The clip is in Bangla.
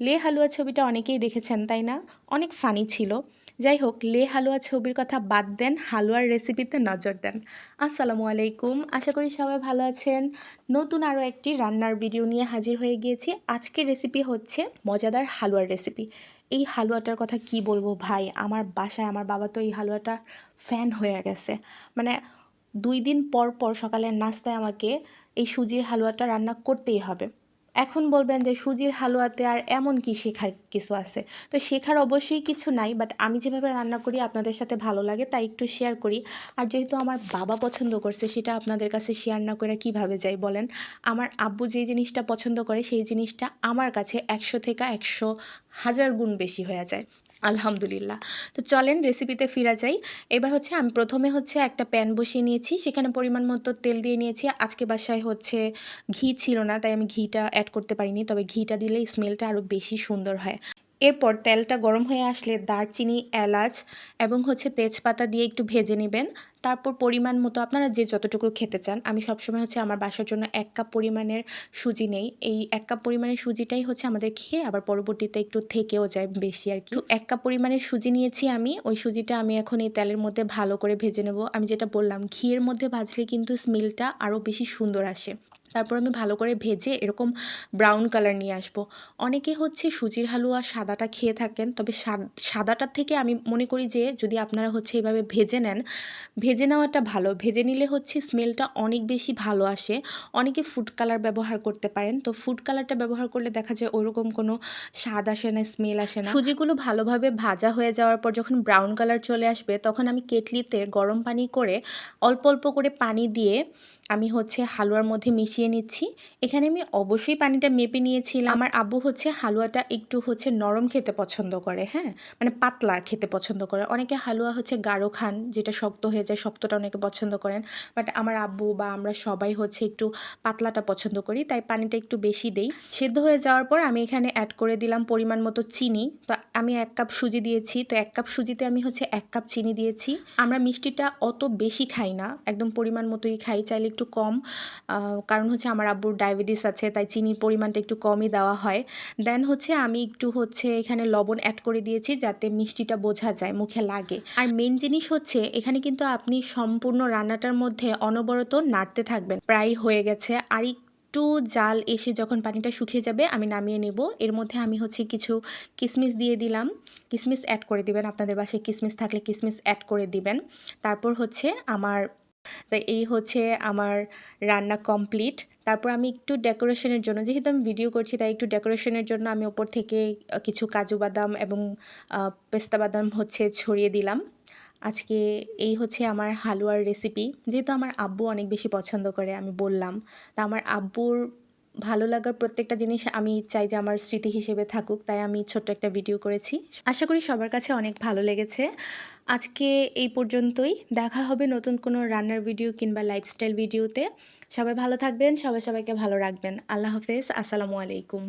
লে হালুয়া ছবিটা অনেকেই দেখেছেন, তাই না? অনেক ফানি ছিল। যাই হোক, লে হালুয়া ছবির কথা বাদ দেন, হালুয়ার রেসিপিতে নজর দেন। আসসালামু আলাইকুম। আশা করি সবাই ভালো আছেন। নতুন আরও একটি রান্নার ভিডিও নিয়ে হাজির হয়ে গিয়েছি। আজকের রেসিপি হচ্ছে মজাদার হালুয়ার রেসিপি এই হালুয়াটার কথা কি বলব ভাই? আমার বাসায় আমার বাবা তো এই হালুয়াটার ফ্যান হয়ে গেছে। মানে দুই দিন পর পর সকালের নাস্তায় আমাকে এই সুজির হালুয়াটা রান্না করতেই হবে। এখন বলবেন যে সুজির হালুয়াতে আর এমন কি শেখার কিছু আছে? তো শেখার অবশ্যই কিছু নাই বাট আমি যেভাবে রান্না করি আপনাদের সাথে ভালো লাগে, তাই একটু শেয়ার করি। আর যেহেতু আমার বাবা পছন্দ করছে, সেটা আপনাদের কাছে শেয়ার না করে কীভাবে যাই বলেন? আমার আব্বু যে জিনিসটা পছন্দ করে, সেই জিনিসটা আমার কাছে একশো থেকে একশো হাজার গুণ বেশি হয়ে যায়। আলহামদুলিল্লাহ। তো চলেন রেসিপিতে ফিরা যাই। এবার হচ্ছে আমি প্রথমে হচ্ছে একটা প্যান বসিয়ে নিয়েছি, সেখানে পরিমাণ মতো তেল দিয়ে নিয়েছি। আজকে বাসায় হচ্ছে ঘি ছিল না, তাই আমি ঘিটা অ্যাড করতে পারিনি, তবে ঘিটা দিলে স্মেলটা আরও বেশি সুন্দর হয়। এরপর তেলটা গরম হয়ে আসলে দারচিনি, এলাচ এবং হচ্ছে তেজপাতা দিয়ে একটু ভেজে নেবেন। তারপর পরিমাণ মতো আপনারা যে যতটুকু খেতে চান। আমি সবসময় হচ্ছে আমার বাসার জন্য এক কাপ পরিমাণের সুজি নেই। এই এক কাপ পরিমাণের সুজিটাই হচ্ছে আমাদের খেয়ে আবার পরবর্তীতে একটু থেকেও যায় বেশি আর কি। এক কাপ পরিমাণের সুজি নিয়েছি আমি। ওই সুজিটা আমি এখন এই তেলের মধ্যে ভালো করে ভেজে নেব। আমি যেটা বললাম, ঘিয়ের মধ্যে ভাজলে কিন্তু স্মেলটা আরও বেশি সুন্দর আসে। তারপর আমি ভালো করে ভেজে এরকম ব্রাউন কালার নিয়ে আসব। অনেকে হচ্ছে সুজির হালুয়া সাদাটা খেয়ে থাকেন, তবে সাদাটার থেকে আমি মনে করি যে যদি আপনারা হচ্ছে এভাবে ভেজে নেন, ভেজে নেওয়াটা ভালো। ভেজে নিলে হচ্ছে স্মেলটা অনেক বেশি ভালো আসে। অনেকে ফুড কালার ব্যবহার করতে পারেন, তো ফুড কালারটা ব্যবহার করলে দেখা যায় ওরকম কোনো স্বাদ আসে না স্মেল আসে না। সুজিগুলো ভালোভাবে ভাজা হয়ে যাওয়ার পর যখন ব্রাউন কালার চলে আসবে, তখন আমি কেটলিতে গরম পানি করে অল্প অল্প করে পানি দিয়ে আমি হচ্ছে হালুয়ার মধ্যে মিশিয়ে নিচ্ছি। এখানে আমি অবশ্যই পানিটা মেপে নিয়েছিলাম। আমার আব্বু হচ্ছে হালুয়াটা একটু হচ্ছে নরম খেতে পছন্দ করে হ্যাঁ? মানে পাতলা খেতে পছন্দ করে। অনেকে হালুয়া হচ্ছে গাঢ় খান, যেটা শক্ত হয়ে যায়, শক্তটা অনেকে পছন্দ করেন। বাট আমার আব্বু বা আমরা সবাই হচ্ছে একটু পাতলাটা পছন্দ করি, তাই পানিটা একটু বেশি দেই। সেদ্ধ হয়ে যাওয়ার পর আমি এখানে অ্যাড করে দিলাম পরিমাণ মতো চিনি। তো আমি এক কাপ সুজি দিয়েছি। তো এক কাপ সুজিতে আমি হচ্ছে এক কাপ চিনি দিয়েছি। আমরা মিষ্টিটা অত বেশি খাই না, একদম পরিমাণ মতোই খাই, চাইলে একটু কম। কারণ হচ্ছে আমার আব্বুর ডায়াবেটিস আছে, তাই চিনির পরিমাণটা একটু কমই দেওয়া হয়। দেন হচ্ছে আমি একটু হচ্ছে এখানে লবণ অ্যাড করে দিয়েছি যাতে মিষ্টিটা বোঝা যায়, মুখে লাগে। আর মেন জিনিস হচ্ছে এখানে কিন্তু আপনি সম্পূর্ণ রান্নাটার মধ্যে অনবরত নাড়তে থাকবেন। প্রায় হয়ে গেছে। আর একটু জাল এসে যখন পানিটা শুকিয়ে যাবে, আমি নামিয়ে নেব। এর মধ্যে আমি হচ্ছে কিছু কিশমিশ দিয়ে দিলাম। কিশমিশ অ্যাড করে দিবেন। আপনাদের বাসায় কিশমিশ থাকলে কিশমিশ অ্যাড করে দিবেন। তারপর হচ্ছে আমার তো এই হচ্ছে আমার রান্না কমপ্লিট তারপর আমি একটু ডেকোরেশনের জন্য, যেহেতু আমি ভিডিও করছি, তাই একটু ডেকোরেশনের জন্য আমি ওপর থেকে কিছু কাজু বাদাম এবং পেস্তা বাদাম হচ্ছে ছড়িয়ে দিলাম। আজকে এই হচ্ছে আমার হালুয়ার রেসিপি যেহেতু আমার আব্বু অনেক বেশি পছন্দ করে, আমি বললাম। তা আমার আব্বুর ভালো লাগার প্রত্যেকটা জিনিস আমি চাই যে আমার স্মৃতি হিসেবে থাকুক, তাই আমি ছোট্ট একটা ভিডিও করেছি। আশা করি সবার কাছে অনেক ভালো লেগেছে। আজকে এই পর্যন্তই। দেখা হবে নতুন কোনো রান্নার ভিডিও কিংবা লাইফস্টাইল ভিডিওতে সবাই ভালো থাকবেন, সবাই সবাইকে ভালো রাখবেন। আল্লাহ হাফেজ, আসসালামু আলাইকুম।